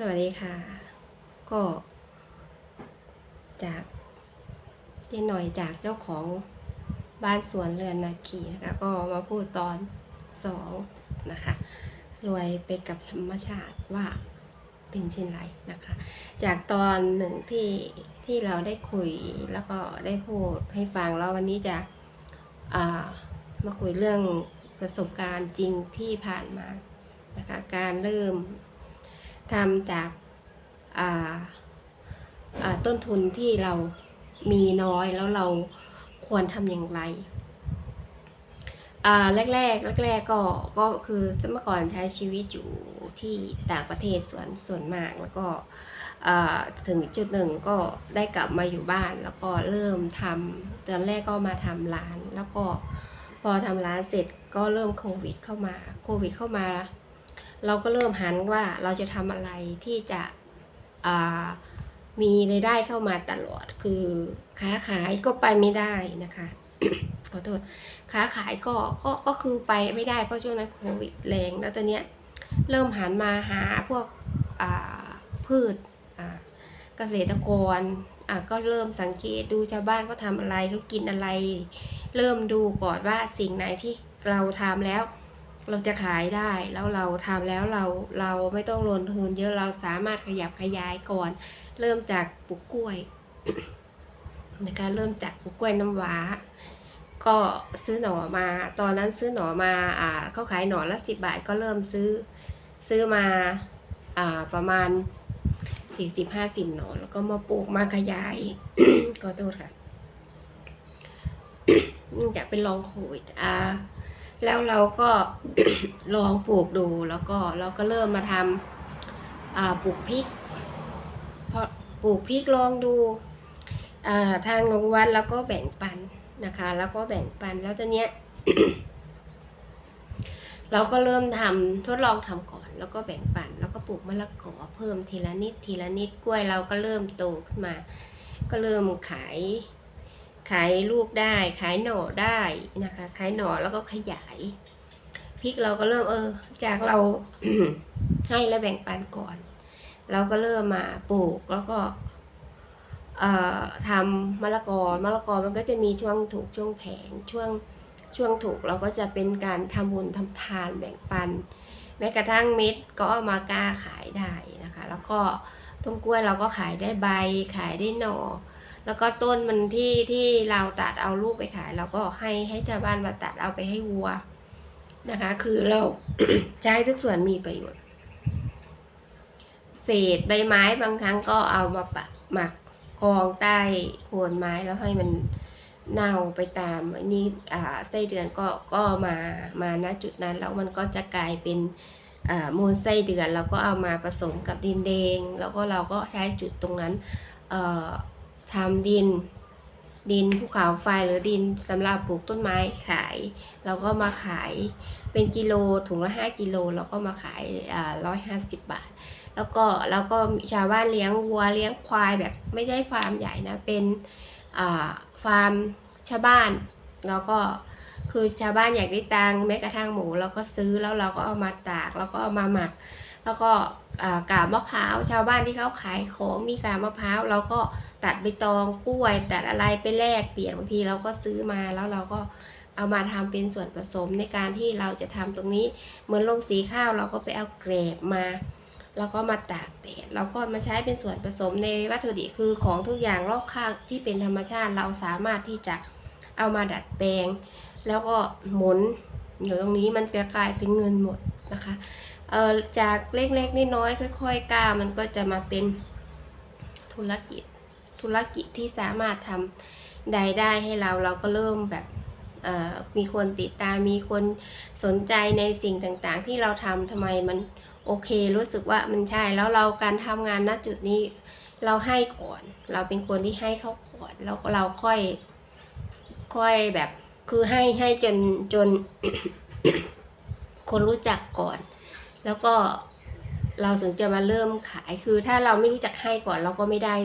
สวัสดีค่ะ ก็ จากเจ๊หน่อยจากเจ้าของบ้านสวนเรือนนาคีนะคะก็มาพูดตอนสองนะคะรวยไปกับธรรมชาติว่าเป็นเช่นไรนะคะ จากตอนหนึ่งที่ที่เราได้คุยแล้วก็ได้พูดให้ฟังแล้ววันนี้จะามาคุยเรื่องประสบการณ์จริงที่ผ่านมานะคะการเริ่ม ทำจากาาต้นทุนที่เรามีน้อยแล้วเราควรทำอย่างไรแรกแรกแรกๆก็ก็คือเมื่อก่อนใช้ชีวิตอยู่ที่ต่างประเทศส่วนส่วนมากแล้วก็ถึงจุดหนึ่งก็ได้กลับมาอยู่บ้าน แล้วก็เริ่มทำตอนแรกก็มาทำร้าน แล้วก็พอทำร้านเสร็จก็เริ่มโควิดเข้ามาโควิดเข้ามา เราก็เริ่มหันว่าเราจะทำอะไรที่จะมีรายได้เข้ามาตลอด คือค้าขายก็ไปไม่ได้นะคะขอโทษค้าขายก็ก็ก็คือไปไม่ได้เพราะช่วงนั้นโควิดแรงแล้วตอนเนี้ยเริ่มหันมาหาพวกพืชเกษตรกรก็เริ่มสังเกตดูชาวบ้านเขาทำอะไรเขากินอะไร เริ่มดูก่อนว่าสิ่งไหนที่เราทำแล้ว เราจะขายได้แล้วเราทำแล้วเราเราไม่ต้องลงทุนเยอะเราสามารถขยับขยายก่อน เริ่มจากปลูกกล้วยนะคะเริ่มจากปลูกกล้วยน้ำว้า ก็ซื้อหน่อมา ตอนนั้นซื้อหน่อมาอ่าเขาขายหน่อละสิบบาทก็เริ่มซื้อซื้อมาอ่าประมาณสี่สิบห้าสิบหน่อแล้วก็มาปลูกมาขยายขอโทษค่ะเนื่องจากเป็นลองโควิดอ่า แล้วเราก็ลองปลูกดูแล้วก็เราก็เริ่มมาทำปลูกพริกพอปลูกพริกลองดูทางโรงวัดแล้วก็แบ่งปันนะคะ แล้วก็แบ่งปันแล้วตอนเนี้ยเราก็เริ่มทำทดลองทำก่อน แล้วก็แบ่งปัน แล้วก็ปลูกมะละกอเพิ่มทีละนิดทีละนิดกล้วยเราก็เริ่มโตขึ้นมา ก็เริ่มขาย ขายลูกได้ขายหน่อได้นะคะ ขายหน่อแล้วก็ขยายพริกเราก็เริ่มเออ จากเราให้และแบ่งปันก่อน เราก็เริ่มมาปลูกแล้วก็เอ่อทำมะละกอมะละกอมันก็จะมีช่วงถูกช่วงแผงช่วงช่วงถูกเราก็จะเป็นการทำบุญทำทานแบ่งปัน แม้กระทั่งเม็ดก็เอามากล้าขายได้นะคะ แล้วก็ต้นกล้วยเราก็ขายได้ใบขายได้หน่อ แล้วก็ต้นมันที่ที่เราตัดเอาลูกไปขาย เราก็ให้ให้ชาวบ้านมาตัดเอาไปให้วัวนะคะ คือเราใช้ทุกส่วนมีประโยชน์ เศษใบไม้บางครั้งก็เอามาปะหมักกองใต้โคนไม้แล้วให้มันเน่าไปตามนนี้อ่าไส้เดือนก็ก็มามาณจุดนั้นแล้วมันก็จะกลายเป็นอ่ามูลไส้เดือนเราก็เอามาผสมกับดินแดง แล้วก็เราก็ใช้จุดตรงนั้นเอ่อ ทำดิน ดินภูเขาไฟหรือดินสำหรับปลูกต้นไม้ขาย เราก็มาขายเป็นกิโลถุงละห้ากิโลเราก็มาขายอ่าร้อยห้าสิบบาท แล้วก็แล้วก็ชาวบ้านเลี้ยงวัวเลี้ยงควายแบบไม่ใช่ฟาร์มใหญ่นะ เป็นอ่าฟาร์มชาวบ้าน แล้วก็คือชาวบ้านอยากได้ตังแม้กระทั่งหมูเราก็ซื้อแล้วเราก็เอามาตากแล้วก็เอามาหมัก แล้วก็อ่ากาบมะพร้าวชาวบ้านที่เขาขายของมีกาบมะพร้าวเราก็ ตัดใบตองกล้วยตัดอะไรไปแลกเปลี่ยนบางทีเราก็ซื้อมาแล้วเราก็เอามาทำเป็นส่วนผสมในการที่เราจะทำตรงนี้เหมือนลงสีข้าวเราก็ไปเอาเกรบมาแล้วก็มาตากแดดเราก็มาใช้เป็นส่วนผสมในวัตถุดิบคือของทุกอย่างรอบข้างที่เป็นธรรมชาติเราสามารถที่จะเอามาดัดแปลง แล้วก็หมุนอยู่ตรงนี้มันจะกลายเป็นเงินหมดนะคะเอ่อจากเล็กๆน้อยๆค่อย ๆก้าวมันก็จะมาเป็นธุรกิจ ธุรกิจที่สามารถทำรายได้ให้เราเราก็เริ่มแบบมีคนติดตามมีคนสนใจในสิ่งต่างๆ ที่เราทำทำไมมันโอเค รู้สึกว่ามันใช่แล้วเราการทำงานณจุดนี้เราให้ก่อน เราเป็นคนที่ให้เขาก่อนแล้วเราค่อยค่อยแบบคือให้ให้จนจนคนรู้จักก่อน แล้วก็ เราถึงจะมาเริ่มขายคือถ้าเราไม่รู้จักให้ก่อนเราก็ไม่ได้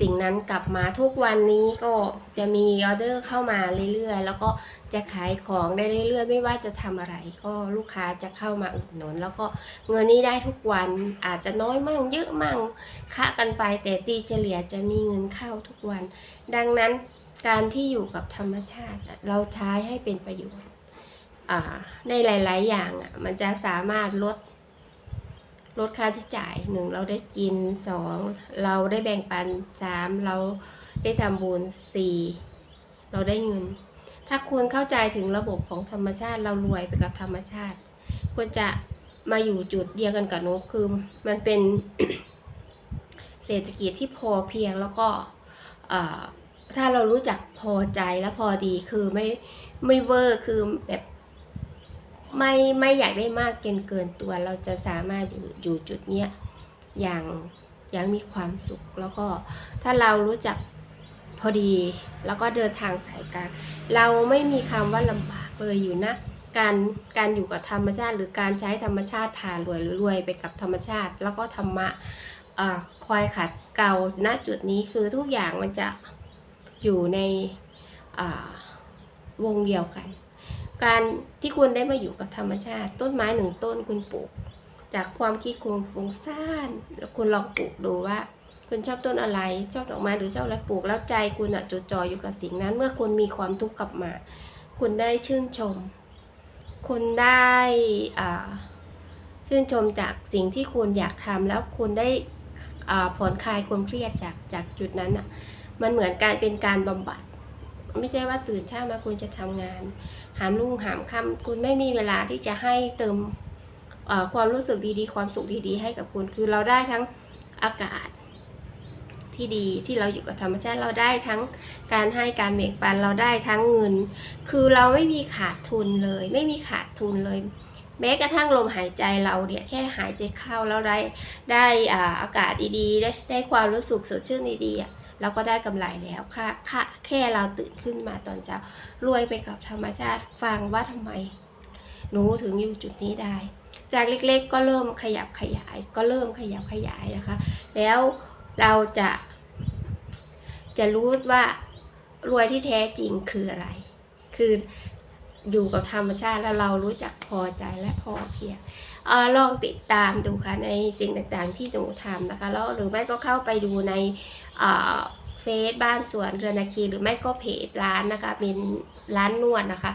สิ่งนั้นกลับมาทุกวันนี้ก็จะมีออเดอร์เข้ามาเรื่อยๆ แล้วก็จะขายของได้เรื่อยๆ ไม่ว่าจะทำอะไร ก็ลูกค้าจะเข้ามาอุดหนุน แล้วก็เงินนี้ได้ทุกวันอาจจะน้อยมั่งเยอะมั่งคะกันไปแต่ตีเฉลี่ยจะมีเงินเข้าทุกวัน ดังนั้นการที่อยู่กับธรรมชาติเราใช้ให้เป็นประโยชน์ในหลาย ๆ อย่างมันจะสามารถลด ลดค่าใช้จ่ายหนึ่งเราได้กินสองเราได้แบ่งปันสามเราได้ทำบุญสี่เราได้เงิน ถ้าคุณเข้าใจถึงระบบของธรรมชาติ เรารวยไปกับธรรมชาติควรจะมาอยู่จุดเดียวกันกับนกคือมันเป็นเศรษฐกิจที่พอเพียงแล้วก็ถ้าเรารู้จักพอใจและพอดีคือไม่ไม่เวอร์คือแบบ ไม่ไม่อยากได้มากเกินเกินตัว เราจะสามารถอยู่อยู่จุดเนี้ยอย่างอย่างมีความสุข แล้วก็ถ้าเรารู้จักพอดีแล้วก็เดินทางสายกลางเราไม่มีคำว่าลำบากเลยอยู่นะ การการอยู่กับธรรมชาติ หรือการใช้ธรรมชาติพารวยหรือรวยไปกับธรรมชาติ แล้วก็ธรรมะอคอยขัดเกลาณจุดนี้คือทุกอย่างมันจะอยู่ในวงเดียวกัน การที่คุณได้มาอยู่กับธรรมชาติ ต้นไม้หนึ่งต้นคุณปลูก จากความคิดคุณฟุ้งซ่านแล้วคุณลองปลูกดูว่า คุณชอบต้นอะไร ชอบดอกไม้หรือชอบอะไรปลูก แล้วใจคุณอะจดจ่ออยู่กับสิ่งนั้น เมื่อคุณมีความทุกข์กลับมา คุณได้ชื่นชม คุณได้อ่าชื่นชมจากสิ่งที่คุณอยากทำแล้วคุณได้อ่าผ่อนคลายความเครียดจากจากจุดนั้นอะ มันเหมือนการเป็นการบำบัด ไม่ใช่ว่าตื่นเช้ามาคุณจะทำงาน หามรุ่งหามค่ำคุณไม่มีเวลาที่จะให้เติมความรู้สึกดีๆ ความสุขดีๆให้กับคุณ คือเราได้ทั้งอากาศที่ดีที่เราอยู่กับธรรมชาติเราได้ทั้งการให้การเบ่งปันเราได้ทั้งเงิน คือเราไม่มีขาดทุนเลย ไม่มีขาดทุนเลยแม้กระทั่งลมหายใจเราเนี่ยแค่หายใจเข้าแล้วได้ได้อากาศดีๆ ได้ได้ความรู้สึกสดชื่นดีๆอะ เราก็ได้กำไรแล้วค่ะค่ะแค่เราตื่นขึ้นมาตอนเช้ารวยไปกับธรรมชาติฟังว่าทำไม หนูถึงอยู่จุดนี้ได้ จากเล็กๆก็เริ่มขยับขยาย ก็เริ่มขยับขยายนะคะ แล้วเราจะ จะรู้ว่ารวยที่แท้จริงคืออะไร คือ อยู่กับธรรมชาติแล้วเรารู้จักพอใจและพอเพียงออลองติดตามดูค่ะในสิ่งต่างๆที่หนูทำนะคะแล้วหรือไม่ก็เข้าไปดูในเฟซบ้านสวนเรือนนาคีหรือไม่ก็เพจร้านนะคะเป็นร้านนวดนะคะ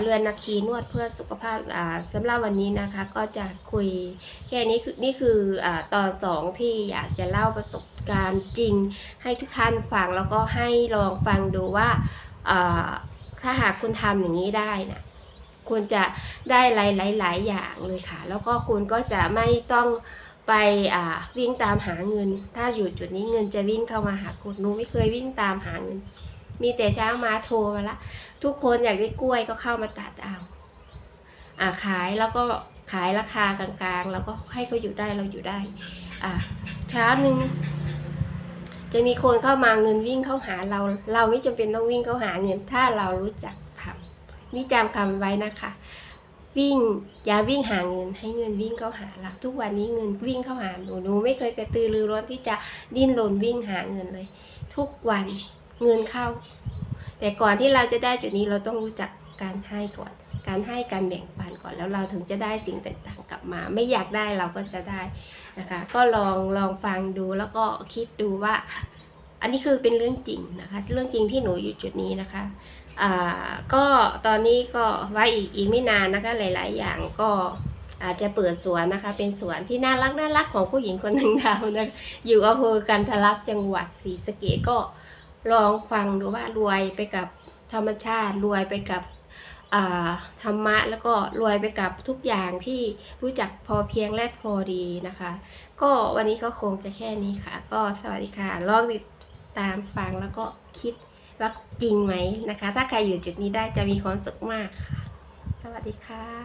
เรือนนาคีนวดเพื่อสุขภาพาสำหรับวันนี้นะคะ ก็จะคุยแค่นี้คือนี่คืออตอนสองที่อยากจะเล่าประสบการณ์จริง ให้ทุกท่านฟังแล้วก็ให้ลองฟังดูว่า ถ้าหากคุณทำอย่างนี้ได้นะคุณจะได้หลายหลายๆอย่างเลยค่ะ แล้วก็คุณก็จะไม่ต้องไปอ่าวิ่งตามหาเงิน ถ้าอยู่จุดนี้เงินจะวิ่งเข้ามาหาคุณหนูไม่เคยวิ่งตามหาเงิน มีแต่เช้ามาโทรมาละทุกคนอยากได้กล้วยก็เข้ามาตัดเอาอ่าขายแล้วก็ขายราคากลางๆ แล้วก็ให้เขาอยู่ได้เราอยู่ได้ อ่าเช้าหนึ่ง จะมีคนเข้ามาเงินวิ่งเข้าหาเรา เราไม่จำเป็นต้องวิ่งเข้าหาเงิน ถ้าเรารู้จักทำนี่จำคำไว้นะคะ วิ่งอย่าวิ่งหาเงิน ให้เงินวิ่งเข้าหาเราทุกวันนี้เงินวิ่งเข้าหาหนูหนูไม่เคยกระตือรือร้นที่จะดิ้นรนวิ่งหาเงินเลย ทุกวันเงินเข้า แต่ก่อนที่เราจะได้จุดนี้เราต้องรู้จักการให้ก่อน การให้การแบ่งปันก่อนแล้วเราถึงจะได้สิ่งต่างๆกลับมา ไม่อยากได้เราก็จะได้นะคะ ก็ลองลองฟังดูแล้วก็คิดดูว่า อันนี้คือเป็นเรื่องจริงนะคะ เรื่องจริงที่หนูอยู่จุดนี้นะคะอ่าก็ตอนนี้ก็ไว้อีกอีกไม่นานนะคะหลาย ๆ อย่างก็อาจจะเปิดสวนนะคะ เป็นสวนที่น่ารักน่ารักของผู้หญิงคนหนึ่งดาวนะอยู่อำเภอกันทลักจังหวัดศรีสะเกษก็ลองฟังดูว่ารวยไปกับธรรมชาติรวยไปกับ ธรรมะแล้วก็รวยไปกับทุกอย่างที่รู้จักพอเพียงและพอดีนะคะ ก็วันนี้ก็คงจะแค่นี้ค่ะ ก็สวัสดีค่ะลองติดตามฟังแล้วก็คิดว่าจริงไหมนะคะ ถ้าใครอยู่จุดนี้ได้จะมีความสุขมากค่ะ สวัสดีค่ะ